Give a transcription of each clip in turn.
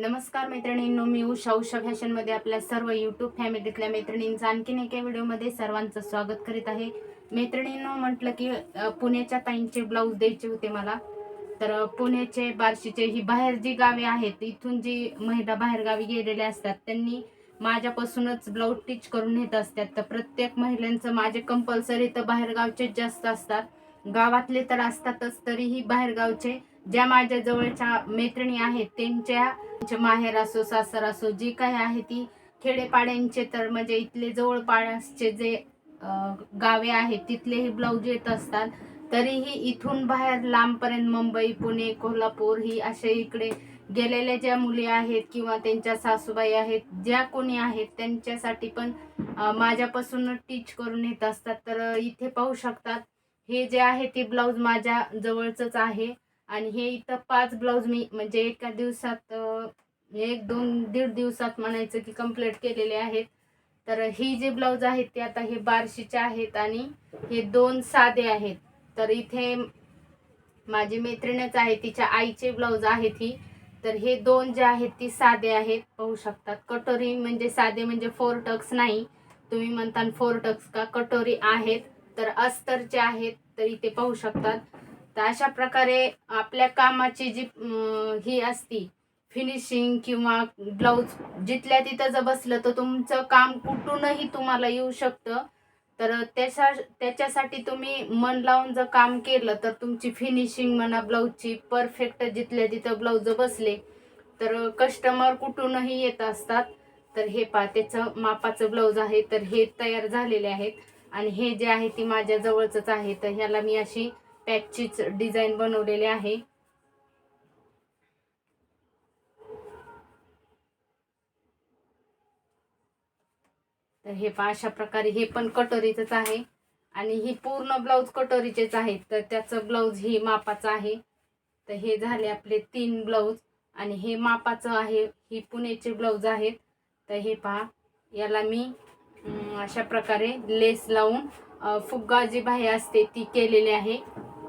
नमस्कार मैत्रिणींनो मी उषा. उषा फॅशनमध्ये आपल्या सर्व यूट्यूब फॅमिलीतल्या मैत्रिणींचं आणखीन एका व्हिडिओमध्ये सर्वांचं स्वागत करीत आहे. मैत्रिणींनो म्हटलं की पुण्याच्या ताईंचे ब्लाऊज द्यायचे होते मला. तर पुण्याचे बार्शीचे ही बाहेर जी गावे आहेत इथून जी महिला बाहेरगावी गेलेल्या असतात त्यांनी माझ्यापासूनच ब्लाऊज स्टिच करून घेत असतात. तर प्रत्येक महिलांचं माझे कंपल्सरी तर बाहेरगावचेच जास्त असतात. गावातले तर असतातच तरीही बाहेरगावचे ज्या माझ्या जवळच्या मैत्रिणी आहेत त्यांच्या माहेर असो सासर असो जी काही आहे ती खेडेपाड्यांचे तर म्हणजे इथले जवळपासचे जे गावे आहेत तिथलेही ब्लाऊज येत असतात. तरीही इथून बाहेर लांबपर्यंत मुंबई पुणे कोल्हापूर ही असे इकडे गेलेल्या ज्या मुली आहेत किंवा त्यांच्या सासूबाई आहेत ज्या कोणी आहेत त्यांच्यासाठी पण माझ्यापासून टीच करून येत असतात. तर इथे पाहू शकतात. हे जे आहे ते ब्लाऊज माझ्या जवळचंच आहे. आणि हे इथं पाच ब्लाऊज मी म्हणजे एका दिवसात एक दोन दीड दिवसात म्हणायचं की कंप्लीट केलेले आहेत. तर ही जे ब्लाऊज आहेत ते आता हे बारशीचे आहेत आणि हे दोन साधे आहेत. तर इथे माझी मैत्रिणच आहे तिच्या आईचे ब्लाऊज आहेत ही. तर हे दोन जे आहेत ती साधे आहेत. पाहू शकतात कटोरी म्हणजे साधे म्हणजे फोर टक्स नाही. तुम्ही म्हणता फोर टक्स का कटोरी आहेत. तर अस्तरचे आहेत तर इथे पाहू शकतात. तर अशा प्रकारे आपल्या कामाची जी ही असती फिनिशिंग किंवा ब्लाऊज जिथल्या तिथं जर बसलं तर तुमचं काम कुठूनही तुम्हाला येऊ शकतं. तर त्याच्या त्याच्यासाठी तुम्ही मन लावून जर काम केलं तर तुमची फिनिशिंग म्हणा ब्लाऊजची परफेक्ट जिथल्या तिथं ब्लाऊज बसले तर कस्टमर कुठूनही येत असतात. तर हे पा त्याचं मापाचं ब्लाऊज आहे तर हे तयार झालेले आहेत. आणि हे जे आहे ती माझ्या जवळचंच आहे. तर ह्याला मी अशी पॅचचीच डिझाईन बनवलेली आहे. तर हे पहा अशा प्रकारे हे पण कटोरीचंच आहे. आणि ही पूर्ण ब्लाऊज कटोरीचेच आहेत. तर त्याचं ब्लाऊज हे मापाचं आहे. तर हे झाले आपले तीन ब्लाऊज. आणि हे मापाचं आहे. ही पुणेचे ब्लाऊज आहेत. तर हे पहा याला मी अशा प्रकारे लेस लावून फुग्गा जी बाही असते ती केलेली आहे.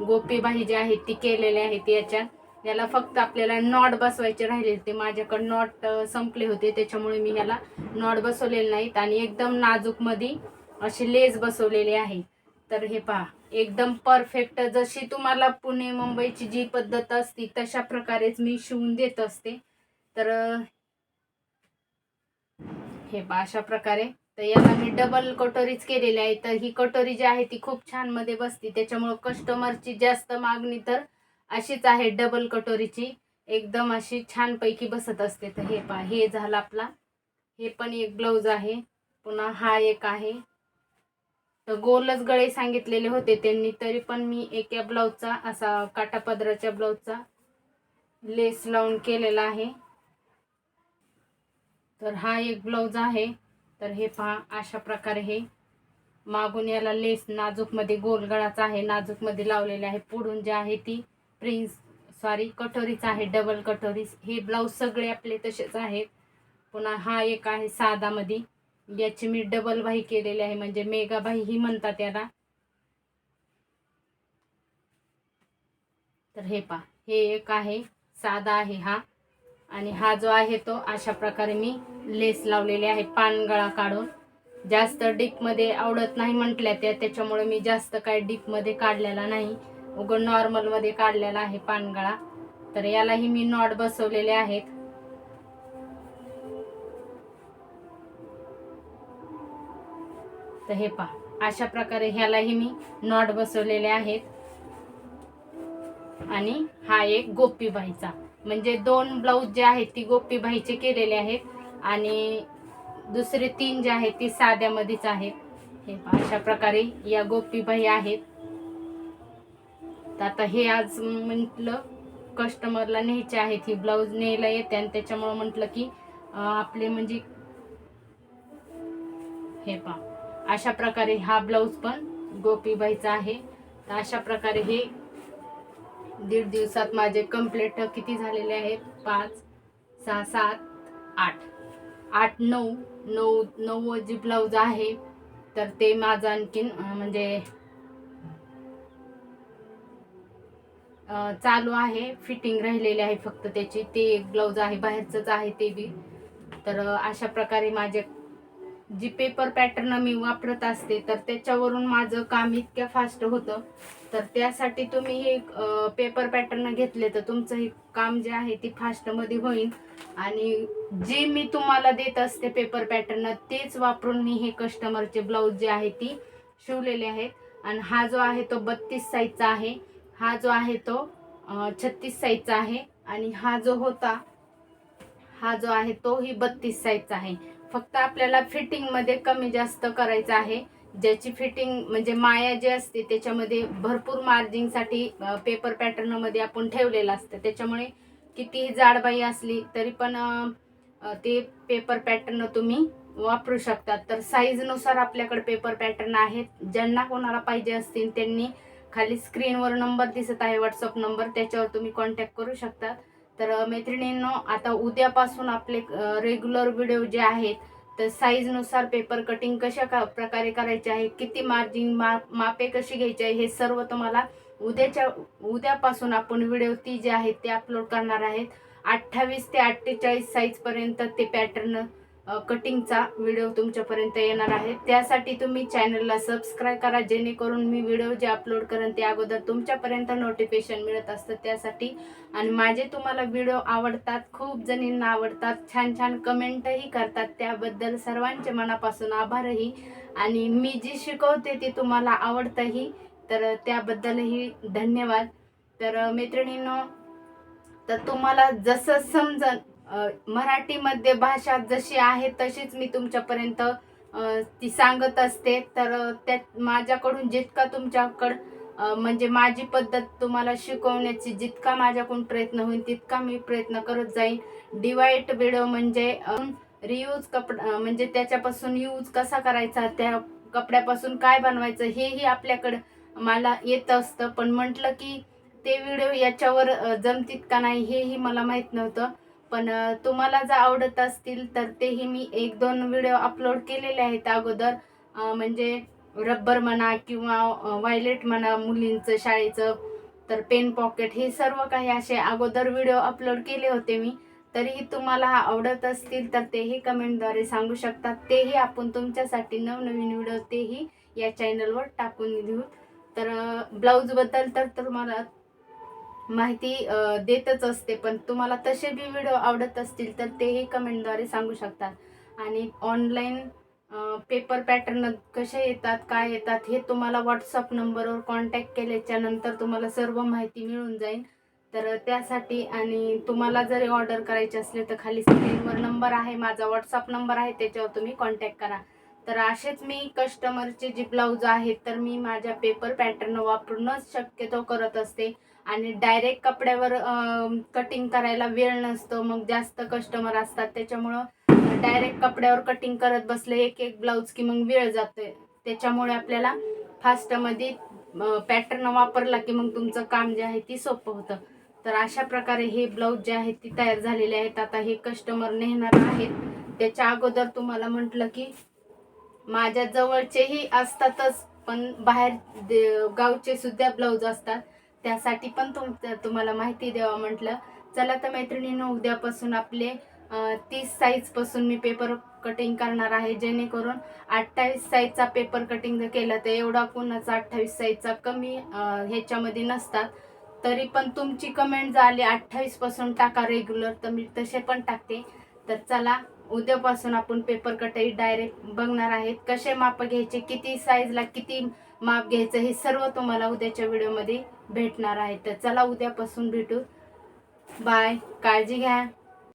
गोपीबाई जी आहे ती केलेली आहे याच्यात. याला फक्त आपल्याला नॉट बसवायचे राहिले होते. माझ्याकडे नॉट संपले होते. त्याच्यामुळे मी याला नॉट बसवलेले नाहीत. आणि एकदम नाजूकमध्ये अशी लेस बसवलेली आहे. तर हे पहा एकदम परफेक्ट. जशी तुम्हाला पुणे मुंबईची जी पद्धत असते तशा प्रकारेच मी शिवून देत असते. तर हे पहा अशा प्रकारे तर याला मी डबल कटोरीच केलेली आहे. तर ही कटोरी जी आहे ती खूप छानमध्ये बसते. त्याच्यामुळं कस्टमरची जास्त मागणी तर अशीच आहे डबल कटोरीची. एकदम अशी छानपैकी बसत असते. तर हे पा हे झालं आपला. हे पण एक ब्लाऊज आहे. पुन्हा हा एक आहे. तर गोलच गळे सांगितलेले होते त्यांनी तरी पण मी एका ब्लाऊजचा असा काटापदराच्या ब्लाऊजचा लेस लावून केलेला आहे. तर हा एक ब्लाऊज आहे. तर हे पहा अशा प्रकारे हे मागून याला लेस नाजूकमध्ये गोलगळाचा आहे नाजूकमध्ये लावलेले आहे. पुढून जे आहे ती प्रिन्स सॉरी कटोरीच आहे डबल कटोरी हे ब्लाऊज सगळे आपले तसेच आहेत. पुन्हा हा एक आहे साधामध्ये. याची मी डबल बाही केलेली आहे म्हणजे मेगा बाही ही म्हणतात याला. तर हे पहा हे एक आहे साधा आहे हा. आणि हा जो आहे तो अशा प्रकारे मी लेस लावलेले आहे पानगळा काढून. जास्त डीपमध्ये आवडत नाही म्हटल्या त्या त्याच्यामुळे मी जास्त काय डीपमध्ये काढलेला नाही. उगं नॉर्मलमध्ये काढलेला आहे पानगळा तर यालाही मी नॉट बसवलेले आहेत. तर हे पहा अशा प्रकारे ह्यालाही मी नॉट बसवलेले आहेत. आणि हा एक गोपीबाईचा म्हणजे दोन ब्लाऊज जे आहेत ती गोपीबाईचे केलेले आहेत. आणि दुसरे तीन जे आहेत ती साध्यामध्येच आहेत. हे अशा प्रकारे या गोपीबाई आहेत. तर आता हे आज म्हटलं कस्टमरला न्यायचे आहेत ही ब्लाऊज न्यायला येते. आणि त्याच्यामुळं म्हटलं की आपले म्हणजे हे पहा अशा प्रकारे हा ब्लाऊज पण गोपीबाईचा आहे. तर अशा प्रकारे हे दीड दिवसात माझे कंप्लीट किती झालेले आहेत? पाच सहा सात आठ. आठ नऊ नऊ नऊ जी ब्लाऊज आहे तर ते माझं आणखीन म्हणजे चालू आहे. फिटिंग राहिलेली आहे फक्त त्याची. ते एक ब्लाऊज आहे बाहेरचंच आहे ते बी. तर अशा प्रकारे माझे जी पेपर पॅटर्न मी वापरत असते तर त्याच्यावरून माझं काम इतक्या फास्ट होतं. तर त्यासाठी तुम्ही हे पेपर पॅटर्न घेतले तर तुमचं हे काम जे आहे ते फास्टमध्ये होईल. आणि जे मी तुम्हाला देत असते पेपर पॅटर्न तेच वापरून मी हे कस्टमरचे ब्लाऊज जे आहे ती शिवलेले आहेत. आणि हा जो आहे तो बत्तीस साईजचा आहे. हा जो आहे तो छत्तीस साईजचा आहे. आणि हा जो होता हा जो आहे तोही बत्तीस साईजचा आहे. फक्त आपल्याला फिटिंगमध्ये कमी जास्त करायचं आहे. ज्याची फिटिंग म्हणजे माया जी असते त्याच्यामध्ये भरपूर मार्जिंगसाठी पेपर पॅटर्नमध्ये आपण ठेवलेलं असतं. त्याच्यामुळे कितीही जाडबाई असली तरी पण ते पेपर पॅटर्न तुम्ही वापरू शकतात तर साईजनुसार आपल्याकडे पेपर पॅटर्न आहेत. ज्यांना कोणाला पाहिजे असतील त्यांनी खाली स्क्रीनवर नंबर दिसत आहे व्हॉट्सअप नंबर त्याच्यावर तुम्ही कॉन्टॅक्ट करू शकतात तर मैत्रिणींनो आता उद्यापासून आपले रेग्युलर व्हिडिओ जे आहेत तर साईजनुसार पेपर कटिंग कशा का प्रकारे करायचे आहे किती मार्जिन मा मापे कशी घ्यायची आहे हे सर्व तुम्हाला उद्याच्या उद्यापासून आपण व्हिडिओ ती जे आहेत ते अपलोड करणार आहेत. अठ्ठावीस ते अठ्ठेचाळीस साईजपर्यंत ते पॅटर्न कटिंगचा व्हिडिओ तुमच्यापर्यंत येणार आहे. त्यासाठी तुम्ही चॅनलला सबस्क्राईब करा जेणेकरून मी व्हिडिओ जे अपलोड करेन ते अगोदर तुमच्यापर्यंत नोटिफिकेशन मिळत असतं. त्यासाठी आणि माझे तुम्हाला व्हिडिओ आवडतात खूप जणींना आवडतात छान छान कमेंटही करतात. त्याबद्दल सर्वांचे मनापासून आभारही. आणि मी जी शिकवते ती तुम्हाला आवडतंही तर त्याबद्दलही धन्यवाद. तर मैत्रिणींनो तर तुम्हाला जसं समजन मराठीमध्ये भाषा जशी आहे तशीच मी तुमच्यापर्यंत ती सांगत असते. तर त्यात माझ्याकडून जितका तुमच्याकडं म्हणजे माझी पद्धत तुम्हाला शिकवण्याची जितका माझ्याकडून प्रयत्न होईल तितका मी प्रयत्न करत जाईन. डिवाईट व्हिडिओ म्हणजे रियूज कपडा म्हणजे त्याच्यापासून यूज कसा करायचा त्या कपड्यापासून काय बनवायचं हेही आपल्याकडं मला येत असतं. पण म्हटलं की ते व्हिडिओ याच्यावर जमतीत का नाही हेही मला माहीत नव्हतं. पण तुम्हाला जर आवडत असतील तर तेही मी एक दोन व्हिडिओ अपलोड केलेले आहेत अगोदर. म्हणजे रब्बर म्हणा किंवा वायलेट म्हणा मुलींचं शाळेचं तर पेन पॉकेट हे सर्व काही असे अगोदर व्हिडिओ अपलोड केले होते मी. तरीही तुम्हाला हा आवडत असतील तर तेही कमेंटद्वारे सांगू शकतात तेही आपण तुमच्यासाठी नवनवीन व्हिडिओ तेही या चॅनलवर टाकून देऊ. तर ब्लाऊजबद्दल तर तुम्हाला माहिती देतच असते. पण तुम्हाला तसे बी व्हिडिओ आवडत असतील तर तेही कमेंटद्वारे सांगू शकतात आणि ऑनलाईन पेपर पॅटर्न कसे येतात काय येतात हे तुम्हाला व्हॉट्सअप नंबरवर कॉन्टॅक्ट केल्याच्यानंतर तुम्हाला सर्व माहिती मिळून जाईल. तर त्यासाठी आणि तुम्हाला जरी ऑर्डर करायची असले तर खाली स्क्रीनवर नंबर आहे माझा व्हॉट्सअप नंबर आहे त्याच्यावर तुम्ही कॉन्टॅक्ट करा. तर असेच मी कस्टमरचे जे ब्लाऊज आहेत तर मी माझ्या पेपर पॅटर्न वापरूनच शक्यतो करत असते. आणि डायरेक्ट कपड्यावर कटिंग करायला वेळ नसतो मग जास्त कस्टमर असतात. त्याच्यामुळं डायरेक्ट कपड्यावर कटिंग करत बसले एक एक ब्लाऊज की मग वेळ जातोय. त्याच्यामुळे आपल्याला फास्टमध्ये पॅटर्न वापरला की मग तुमचं काम जे आहे ती सोपं होतं. तर अशा प्रकारे हे ब्लाऊज जे आहेत ती तयार झालेले आहेत. आता हे कस्टमर नेणार आहेत. त्याच्या अगोदर तुम्हाला म्हटलं की माझ्या जवळचेही असतातच पण बाहेर दे- गावचे सुद्धा ब्लाऊज असतात. त्यासाठी पण तुम तुम्हाला माहिती द्यावा म्हटलं. चला तर मैत्रिणीनं उद्यापासून आपले तीस साईजपासून मी पेपर कटिंग करणार आहे. जेणेकरून अठ्ठावीस साईजचा पेपर कटिंग जर केलं तर एवढा कोणाचा अठ्ठावीस साईजचा कमी ह्याच्यामध्ये नसतात. तरी पण तुमची कमेंट झाली अठ्ठावीसपासून टाका रेग्युलर तर मी तसे पण टाकते. तर चला उद्यापासून आपण पेपर कटाई डायरेक्ट बघणार आहेत. कसे माप घ्यायचे किती साईजला किती माप घ्यायचं हे सर्व तुम्हाला उद्याच्या व्हिडिओमध्ये भेटणार आहे. तर चला उद्यापासून भेटू. बाय. काळजी घ्या.